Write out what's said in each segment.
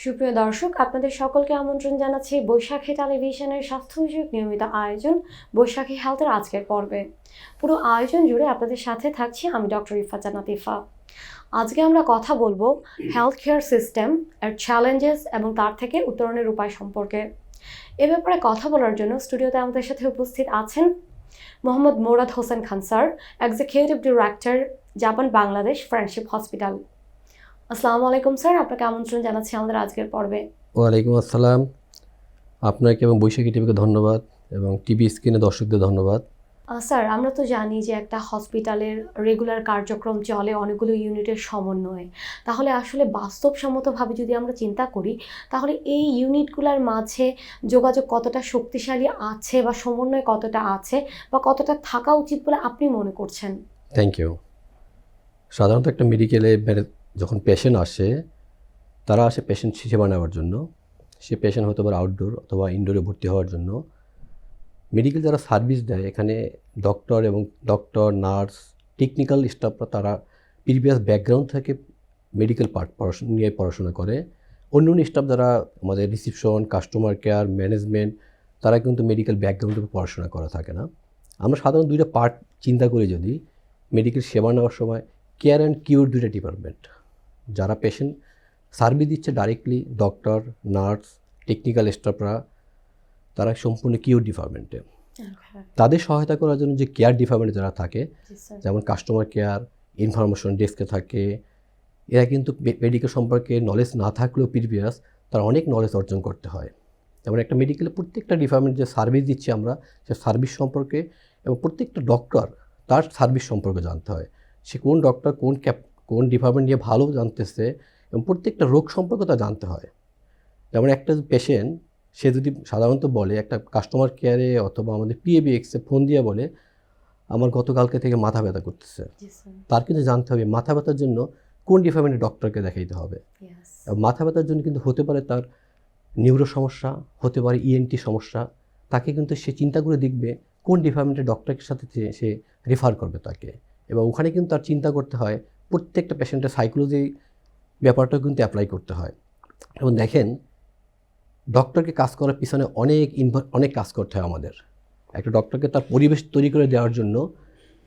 সুপ্রিয় দর্শক, আপনাদের সকলকে আমন্ত্রণ জানাচ্ছি বৈশাখী টেলিভিশনের স্বাস্থ্য বিষয়ক নিয়মিত আয়োজন বৈশাখী হেলথের আজকের পর্বে। পুরো আয়োজন জুড়ে আপনাদের সাথে থাকছি আমি ডক্টর ইফা জানাতিফা আজকে আমরা কথা বলব হেলথ কেয়ার সিস্টেম এর চ্যালেঞ্জেস এবং তার থেকে উত্তরণের উপায় সম্পর্কে। এ ব্যাপারে কথা বলার জন্য স্টুডিওতে আমাদের সাথে উপস্থিত আছেন Mohammad Morad Hossain Khan sir executive director Japan Bangladesh friendship hospital আসসালামু আলাইকুম স্যার আপনাকে আমন্ত্রণ জানাচ্ছি আমাদের আজকের পর্বে। ওয়ালাইকুম আসসালাম। আপনাকে এবং বৈশাখী টিভিকে ধন্যবাদ এবং টিভি স্ক্রিনে দর্শকদের ধন্যবাদ। স্যার আমরা তো জানি যে একটা হসপিটালের রেগুলার কার্যক্রম চলে অনেকগুলো ইউনিটের সমন্বয়ে। তাহলে আসলে বাস্তবসম্মতভাবে যদি আমরা চিন্তা করি তাহলে এই ইউনিটগুলোর মাঝে যোগাযোগ কতটা শক্তিশালী আছে বা সমন্বয় কতটা আছে বা কতটা থাকা উচিত বলে আপনি মনে করছেন? থ্যাংক ইউ সাধারণত একটা মেডিকেলে যখন পেশেন্ট আসে, তারা আসে পেশেন্ট সেবা নেওয়ার জন্য। সে পেশেন্ট হতে পারে আউটডোর অথবা ইনডোরে ভর্তি হওয়ার জন্য। মেডিকেল যারা সার্ভিস দেয়, এখানে ডক্টর এবং ডক্টর নার্স টেকনিক্যাল স্টাফরা তারা প্রিভিয়াস ব্যাকগ্রাউন্ড থেকে মেডিকেল পার্ট পড়াশোনা নিয়ে পড়াশোনা করে। অন্য অন্য স্টাফ যারা আমাদের রিসিপশন কাস্টমার কেয়ার ম্যানেজমেন্ট তারা কিন্তু মেডিকেল ব্যাকগ্রাউন্ডে পড়াশোনা করা থাকে না। আমরা সাধারণত দুইটা পার্ট চিন্তা করি যদি মেডিকেল সেবা নেওয়ার সময় কেয়ার অ্যান্ড কিউর দুইটা ডিপার্টমেন্ট যারা পেশেন্ট সার্ভিস দিচ্ছে ডাইরেক্টলি ডক্টর নার্স টেকনিক্যাল স্টাফরা তারা সম্পূর্ণ কিউর ডিপার্টমেন্টে তাদের সহায়তা করার জন্য যে কেয়ার ডিপার্টমেন্টে যারা থাকে যেমন কাস্টমার কেয়ার ইনফরমেশন ডেস্কে থাকে এরা কিন্তু মেডিকেল সম্পর্কে নলেজ না থাকলেও প্রিভিয়াস তার অনেক নলেজ অর্জন করতে হয়। যেমন একটা মেডিকেলে প্রত্যেকটা ডিপার্টমেন্ট যে সার্ভিস দিচ্ছি আমরা সে সার্ভিস সম্পর্কে এবং প্রত্যেকটা ডক্টর তার সার্ভিস সম্পর্কে জানতে হয়। সে কোন ডক্টর কোন ক্যাপ কোন ডিপার্টমেন্ট নিয়ে ভালো জানতেছে এবং প্রত্যেকটা রোগ সম্পর্কে তা জানতে হয়। যেমন একটা পেশেন্ট সে যদি সাধারণত বলে একটা কাস্টমার কেয়ারে অথবা আমাদের পিএবিএক্সে ফোন দিয়ে বলে আমার গতকালকে থেকে মাথা ব্যথা করতেছে। তার কিন্তু জানতে হবে মাথা ব্যথার জন্য কোন ডিপার্টমেন্টের ডক্টরকে দেখাইতে হবে। এবং মাথা ব্যথার জন্য কিন্তু হতে পারে তার নিউরো সমস্যা হতে পারে ইএনটি সমস্যা। তাকে কিন্তু সে চিন্তা করে দেখবে কোন ডিপার্টমেন্টের ডক্টরের সাথে সে রেফার করবে তাকে। এবং ওখানে কিন্তু তার চিন্তা করতে হয় প্রত্যেকটা পেশেন্টের সাইকোলজি ব্যাপারটাও কিন্তু অ্যাপ্লাই করতে হয়। এবং দেখেন ডক্টরকে কাজ করার পিছনে অনেক অনেক কাজ করতে হয় আমাদের। একটা ডক্টরকে তার পরিবেশ তৈরি করে দেওয়ার জন্য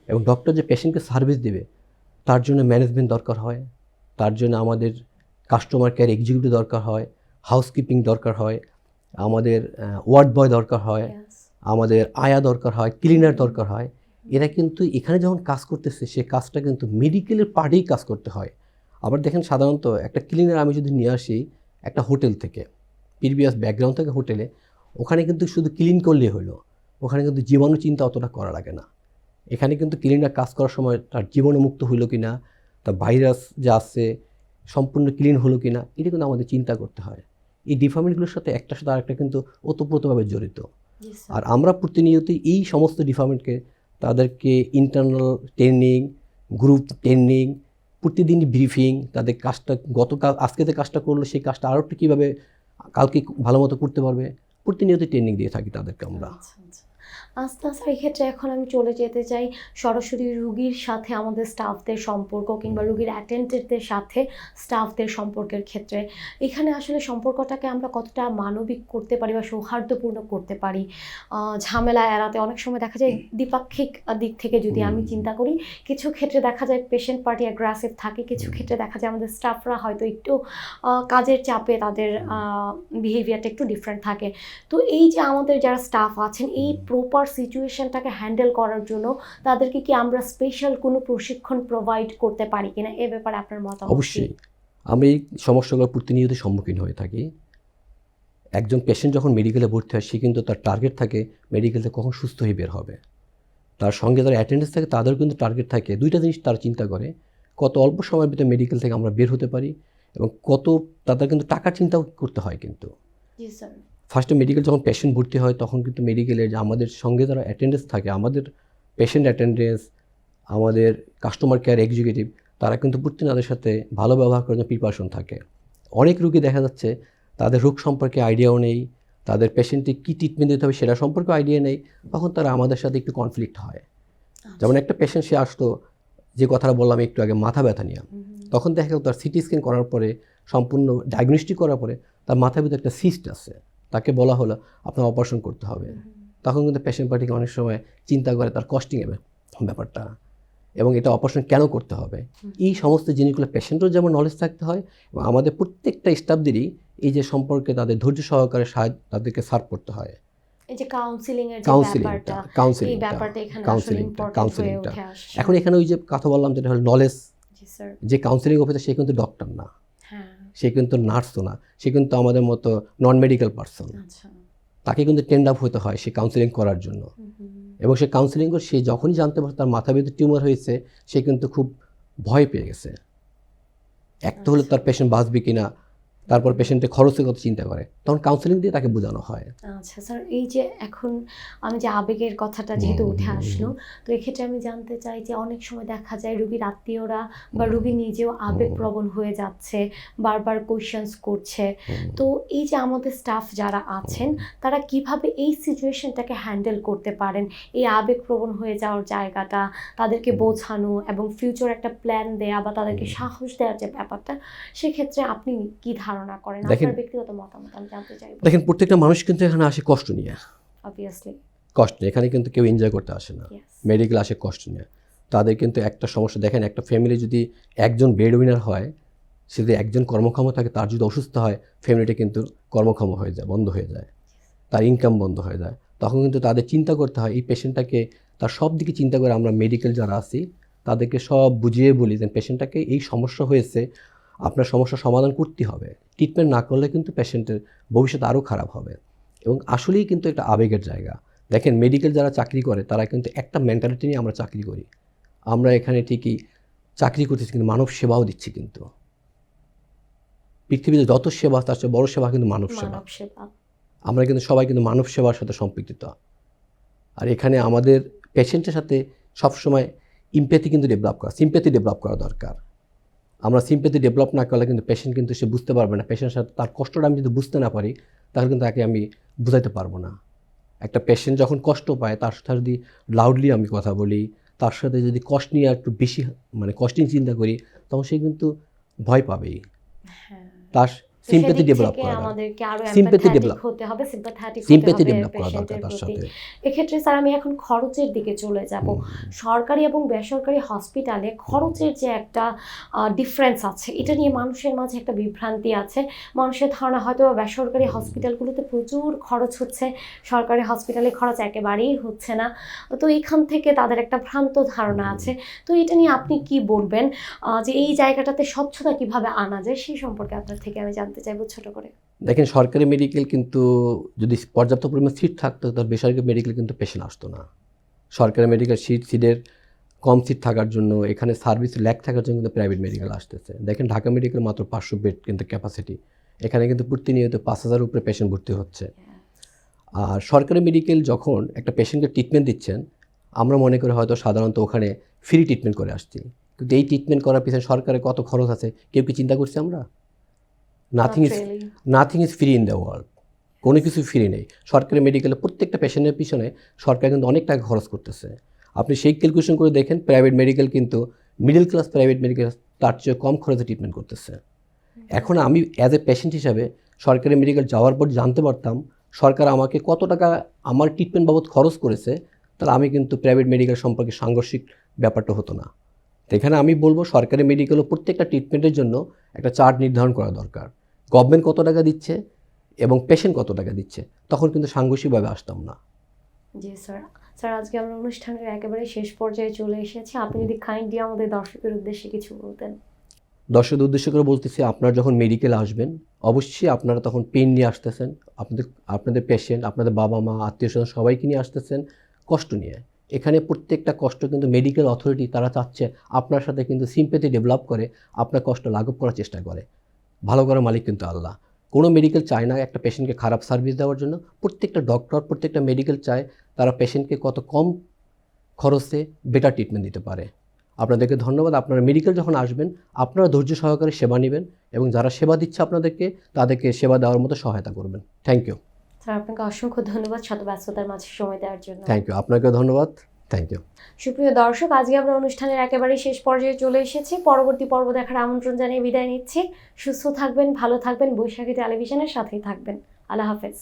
এবং ডক্টর যে পেশেন্টকে সার্ভিস দেবে তার জন্য ম্যানেজমেন্ট দরকার হয় তার জন্য আমাদের কাস্টমার কেয়ার এক্সিকিউটিভ দরকার হয় হাউসকিপিং দরকার হয় আমাদের ওয়ার্ড বয় দরকার হয় আমাদের আয়া দরকার হয় ক্লিনার দরকার হয় এরা কিন্তু এখানে যখন কাজ করতেছে সে কাজটা কিন্তু মেডিকেলের পার্টেই কাজ করতে হয়। আবার দেখেন সাধারণত একটা ক্লিনার আমি যদি নিয়ে আসি একটা হোটেল থেকে প্রিভিয়াস ব্যাকগ্রাউন্ড থেকে হোটেলে ওখানে কিন্তু শুধু ক্লিন করলেই হলো ওখানে কিন্তু জীবাণু চিন্তা অতটা করা লাগে না। এখানে কিন্তু ক্লিনার কাজ করার সময় তার জীবাণুমুক্ত হইল কি না তার ভাইরাস যা আসছে সম্পূর্ণ ক্লিন হলো কি না এটা কিন্তু আমাদের চিন্তা করতে হয়। এই ডিপার্টমেন্টগুলোর সাথে একটার সাথে আরেকটা কিন্তু ওতপ্রোতভাবে জড়িত। আর আমরা প্রতিনিয়তই এই সমস্ত ডিপার্টমেন্টকে তাদেরকে ইন্টারনাল ট্রেনিং গ্রুপ ট্রেনিং প্রতিদিন ব্রিফিং তাদের কাজটা গতকাল, আজকে যে কাজটা করল, সেই কাজটা আরও একটু কীভাবে কালকে ভালো মতো করতে পারবে, প্রতিনিয়ত ট্রেনিং দিয়ে থাকি তাদেরকে আমরা। আচ্ছা আচ্ছা। আস্তে আস্তে এই ক্ষেত্রে এখন আমি চলে যেতে চাই। সরাসরি রুগীর সাথে আমাদের স্টাফদের সম্পর্ক কিংবা রুগীর অ্যাটেন্ডেন্টদের সাথে স্টাফদের সম্পর্কের ক্ষেত্রে। এখানে আসলে সম্পর্কটাকে আমরা কতটা মানবিক করতে পারি বা সৌহার্দ্যপূর্ণ করতে পারি? ঝামেলা এড়াতে অনেক সময় দেখা যায় দ্বিপাক্ষিক দিক থেকে যদি আমি চিন্তা করি কিছু ক্ষেত্রে দেখা যায় পেশেন্ট পার্টি অ্যাগ্রেসিভ থাকে কিছু ক্ষেত্রে দেখা যায় আমাদের স্টাফরা হয়তো একটু কাজের চাপে তাদের বিহেভিয়ারটা একটু ডিফারেন্ট থাকে। তো এই যে আমাদের যারা স্টাফ আছেন এই প্রপার সিচুয়েশনটাকে হ্যান্ডেল করার জন্য তাদেরকে কি আমরা স্পেশাল কোনো প্রশিক্ষণ প্রোভাইড করতে পারি কিনা? এ ব্যাপারে আপনার কি? অবশ্যই। আমি এই সমস্যাগুলো প্রতিনিয়ত সম্মুখীন হয়ে থাকি। একজন পেশেন্ট যখন মেডিকেলে ভর্তি হয় সে কিন্তু তার টার্গেট থাকে মেডিকেল থেকে কখন সুস্থ হয়ে বের হবে। তার সঙ্গে যারা অ্যাটেন্ডেন্স থাকে তাদেরও কিন্তু টার্গেট থাকে। দুইটা জিনিস তারা চিন্তা করে কত অল্প সময়ের ভিতরে মেডিকেল থেকে আমরা বের হতে পারি এবং কত তাদের কিন্তু টাকার চিন্তাও করতে হয় কিন্তু। ফার্স্টে মেডিকেল যখন পেশেন্ট ভর্তি হয় তখন কিন্তু মেডিকেলের যে আমাদের সঙ্গে যারা অ্যাটেন্ডেন্স থাকে আমাদের পেশেন্ট অ্যাটেন্ডেন্স আমাদের কাস্টমার কেয়ার এক্সিকিউটিভ তারা কিন্তু প্রতিদিন তাদের সাথে ভালো ব্যবহার করার জন্য প্রিপারেশন থাকে। অনেক রুগী দেখা যাচ্ছে তাদের রোগ সম্পর্কে আইডিয়াও নেই তাদের পেশেন্টকে কী ট্রিটমেন্ট দিতে হবে সেটা সম্পর্কে আইডিয়া নেই তখন তারা আমাদের সাথে একটু কনফ্লিক্ট হয়। যেমন একটা পেশেন্ট সে আসতো যে কথাটা বললাম একটু আগে মাথা ব্যথা নিয়ে। তখন দেখা গেল তার সিটি স্ক্যান করার পরে সম্পূর্ণ ডায়াগনস্টিক করার পরে তার মাথার ভিতরে একটা সিস্ট আছে। তাকে বলা হলো আপনার অপারেশন করতে হবে। তখন কিন্তু পেশেন্ট পার্টিকে অনেক সময় চিন্তা করে তার কস্টিংয়ের ব্যাপারটা এবং এটা অপারেশন কেন করতে হবে। এই সমস্ত জিনিসগুলো পেশেন্টও যেমন নলেজ থাকতে হয় এবং আমাদের প্রত্যেকটা স্টাফদেরই এই যে সম্পর্কে তাদের ধৈর্য সহকারে সাহায্য তাদেরকে সার্ভ করতে হয়। এই যে কাউন্সিলিং এর কাউন্সিলিংটা ব্যাপারটা এই ব্যাপারটা এখানে কাউন্সিলিংটা এখন এখানে ওই যে কথা বললাম যেটা হলো নলেজ যে কাউন্সিলিং অফিসার সে কিন্তু ডক্টর না। সে কিন্তু নার্সও না সে কিন্তু আমাদের মতো নন মেডিকেল পার্সন তাকে কিন্তু টেন্ড আপ হতে হয় সে কাউন্সিলিং করার জন্য। এবং সে কাউন্সিলিং করে সে যখনই জানতে পারে তার মাথা ভিতরে টিউমার হয়েছে সে কিন্তু খুব ভয় পেয়ে গেছে। এক তো হলো তার পেশেন্ট বাঁচবে কিনা তারপর পেশেন্টের খরচের কথা চিন্তা করে। তখন কাউন্সিলিং দিয়ে তাকে বোঝানো হয়। আচ্ছা স্যার এই যে এখন আমি যে আবেগের কথাটা যেহেতু উঠে আসলো তো এক্ষেত্রে আমি জানতে চাই যে অনেক সময় দেখা যায় রুগীর আত্মীয়রা বা রুগী নিজেও আবেগপ্রবণ হয়ে যাচ্ছে বারবার কোয়েশ্চেন্স করছে। তো এই যে আমাদের স্টাফ যারা আছেন তারা কীভাবে এই সিচুয়েশনটাকে হ্যান্ডেল করতে পারেন? এই আবেগপ্রবণ হয়ে যাওয়ার জায়গাটা তাদেরকে বোঝানো এবং ফিউচার একটা প্ল্যান দেয়া বা তাদেরকে সাহস দেওয়ার যে ব্যাপারটা সেক্ষেত্রে আপনি কি ধারণা করেন আপনার ব্যক্তিগত মতামত আমি জানতে চাইব। দেখেন প্রত্যেকটা মানুষ কিন্তু এখানে আসে কষ্ট নিয়ে। অবভিয়াসলি কষ্ট নিয়ে। এখানে কিন্তু কেউ এনজয় করতে আসে না। মেডিকেল আসে কষ্ট নিয়ে। তাদের কিন্তু একটা সমস্যা। দেখেন একটা ফ্যামিলি যদি একজন বেড উইনার হয় সে যদি একজন কর্মক্ষম থাকে তার যদি অসুস্থ হয় ফ্যামিলিটা কিন্তু কর্মক্ষম হয়ে যায় বন্ধ হয়ে যায়। তার ইনকাম বন্ধ হয়ে যায়। তখন কিন্তু তাদের চিন্তা করতে হয় এই পেশেন্টটাকে তার সব দিকে চিন্তা করে আমরা মেডিকেল যারা আছি তাদেরকে সব বুঝিয়ে বলি যে পেশেন্টটাকে এই সমস্যা হয়েছে আপনার সমস্যার সমাধান করতে হবে। ট্রিটমেন্ট না করলে কিন্তু পেশেন্টের ভবিষ্যৎ আরও খারাপ হবে। এবং আসলেই কিন্তু একটা আবেগের জায়গা। দেখেন মেডিকেল যারা চাকরি করে তারা কিন্তু একটা মেন্টালিটি নিয়ে আমরা চাকরি করি। আমরা এখানে ঠিকই চাকরি করতেছি কিন্তু মানব সেবাও দিচ্ছি কিন্তু। পৃথিবীতে যত সেবা তার চেয়ে বড় সেবা কিন্তু মানব মানব সেবা। আমরা কিন্তু সবাই কিন্তু মানব সেবার সাথে সম্পৃক্ত। আর এখানে আমাদের পেশেন্টের সাথে সবসময় ইম্প্যাথি কিন্তু ডেভেলপ করা সিম্প্যাথি ডেভেলপ করা দরকার। আমরা সিম্পেথি ডেভেলপ না করলে কিন্তু পেশেন্ট কিন্তু সে বুঝতে পারবে না। পেশেন্টের সাথে তার কষ্টটা আমি যদি বুঝতে না পারি তাহলে কিন্তু তাকে আমি বুঝাইতে পারব না। একটা পেশেন্ট যখন কষ্ট পায় তার সাথে যদি লাউডলি আমি কথা বলি তার সাথে যদি কষ্ট নিয়ে একটু বেশি মানে কষ্টিং চিন্তা করি তখন সে কিন্তু ভয় পাবেই। হ্যাঁ। তার সিম্প্যাথি ডেভেলপ করা আমাদেরকে আরও develop- হতে হবে সিম্প্যাথেটিক সিম্প্যাথি ডেভেলপ করা দরকার তার সাথে। এক্ষেত্রে স্যার আমি এখন খরচের দিকে চলে যাব। সরকারি এবং বেসরকারি হসপিটালে খরচের যে একটা ডিফারেন্স আছে এটা নিয়ে মানুষের মাঝে একটা বিভ্রান্তি আছে। মানুষের ধারণা হয়তো বেসরকারি হসপিটালগুলোতে প্রচুর খরচ হচ্ছে সরকারি হসপিটালে খরচ একেবারেই হচ্ছে না। তো এখান থেকে তাদের একটা ভ্রান্ত ধারণা আছে। তো এটা নিয়ে আপনি কি বলবেন? যে এই জায়গাটাতে স্বচ্ছতা কীভাবে আনা যায় সেই সম্পর্কে আপনার থেকে আমি জানতে চাইব ছোট করে। দেখেন সরকারি মেডিকেল কিন্তু যদি পর্যাপ্ত পরিমাণ সিট থাকতো তাহলে বেসরকারি মেডিকেল কিন্তু পেশেন্ট আসতো না। সরকারি মেডিকেল সিট সিটের কম সিট থাকার জন্য এখানে সার্ভিস ল্যাক থাকার জন্য কিন্তু প্রাইভেট মেডিকেল আসতেছে। দেখেন ঢাকা মেডিকেল মাত্র পাঁচশো বেড কিন্তু ক্যাপাসিটি এখানে কিন্তু প্রতিনিয়ত পাঁচ হাজার উপরে পেশেন্ট ভর্তি হচ্ছে। আর সরকারি মেডিকেল যখন একটা পেশেন্টকে ট্রিটমেন্ট দিচ্ছেন আমরা মনে করি হয়তো সাধারণত ওখানে ফ্রি ট্রিটমেন্ট করে আসছি। কিন্তু এই ট্রিটমেন্ট করার পিছনে সরকারের কত খরচ আছে? কেউ কি চিন্তা করছি আমরা? Nothing is nothing is free in the world কোনো কিছু ফ্রি নেই। সরকারি মেডিকেলে প্রত্যেকটা পেশেন্টের পিছনে সরকার কিন্তু অনেক টাকা খরচ করতেছে। আপনি সেই ক্যালকুলেশন করে দেখেন প্রাইভেট মেডিকেল কিন্তু মিডল ক্লাস প্রাইভেট মেডিকেল তার চেয়ে কম খরচে ট্রিটমেন্ট করতেছে। এখন আমি অ্যাজ এ পেশেন্ট হিসাবে সরকারি মেডিকেল যাওয়ার পর জানতে পারতাম সরকার আমাকে কত টাকা আমার ট্রিটমেন্ট বাবদ খরচ করেছে তাহলে আমি কিন্তু প্রাইভেট মেডিকেল সম্পর্কে সাংঘর্ষিক ব্যাপারটা হতো না। এখানে আমি বলব সরকারি মেডিকেলও প্রত্যেকটা ট্রিটমেন্টের জন্য একটা চার্ট নির্ধারণ করা দরকার। গভর্নমেন্ট কত টাকা দিচ্ছে এবং পেশেন্ট কত টাকা দিচ্ছে? তখন কিন্তু সাংঘর্ষিকভাবে আসতাম না। জি স্যার স্যার আজকে আমরা অনুষ্ঠানের একেবারে শেষ পর্যায়ে চলে এসেছি। আপনি যদি কাইন্ডলি আমাদের দর্শকের উদ্দেশ্যে কিছু বলতেন। দর্শকদের উদ্দেশ্য করে বলতেছি আপনারা যখন মেডিকেলে আসবেন অবশ্যই আপনারা তখন পেন নিয়ে আসতেছেন। আপনাদের আপনাদের পেশেন্ট আপনাদের বাবা মা আত্মীয় স্বজন সবাইকে নিয়ে আসতেছেন কষ্ট নিয়ে। এখানে প্রত্যেকটা কষ্ট কিন্তু মেডিকেল অথরিটি তারা চাচ্ছে আপনার সাথে কিন্তু সিম্পেথি ডেভেলপ করে আপনার কষ্ট লাঘব করার চেষ্টা করে। ভালো করার মালিক কিন্তু আল্লাহ। কোনো মেডিকেল চায় না একটা পেশেন্টকে খারাপ সার্ভিস দেওয়ার জন্য। প্রত্যেকটা ডক্টর প্রত্যেকটা মেডিকেল চায় তারা পেশেন্টকে কত কম খরচে বেটার ট্রিটমেন্ট দিতে পারে। আপনাদেরকে ধন্যবাদ। আপনারা মেডিকেল যখন আসবেন আপনারা ধৈর্য সহকারে সেবা নেবেন এবং যারা সেবা দিচ্ছে আপনাদেরকে তাদেরকে সেবা দেওয়ার মতো সহায়তা করবেন। থ্যাংক ইউ স্যার আপনাকে অসংখ্য ধন্যবাদ শত ব্যস্ততার মাঝে সময় দেওয়ার জন্য। থ্যাংক ইউ আপনাকেও ধন্যবাদ। থ্যাংক ইউ সুপ্রিয় দর্শক, আজকে আমরা অনুষ্ঠানের একেবারে শেষ পর্যায়ে চলে এসেছি। পরবর্তী পর্ব দেখার আমন্ত্রণ জানিয়ে বিদায় নিচ্ছি। সুস্থ থাকবেন, ভালো থাকবেন। বৈশাখী টেলিভিশনের সাথেই থাকবেন। আল্লাহ হাফেজ।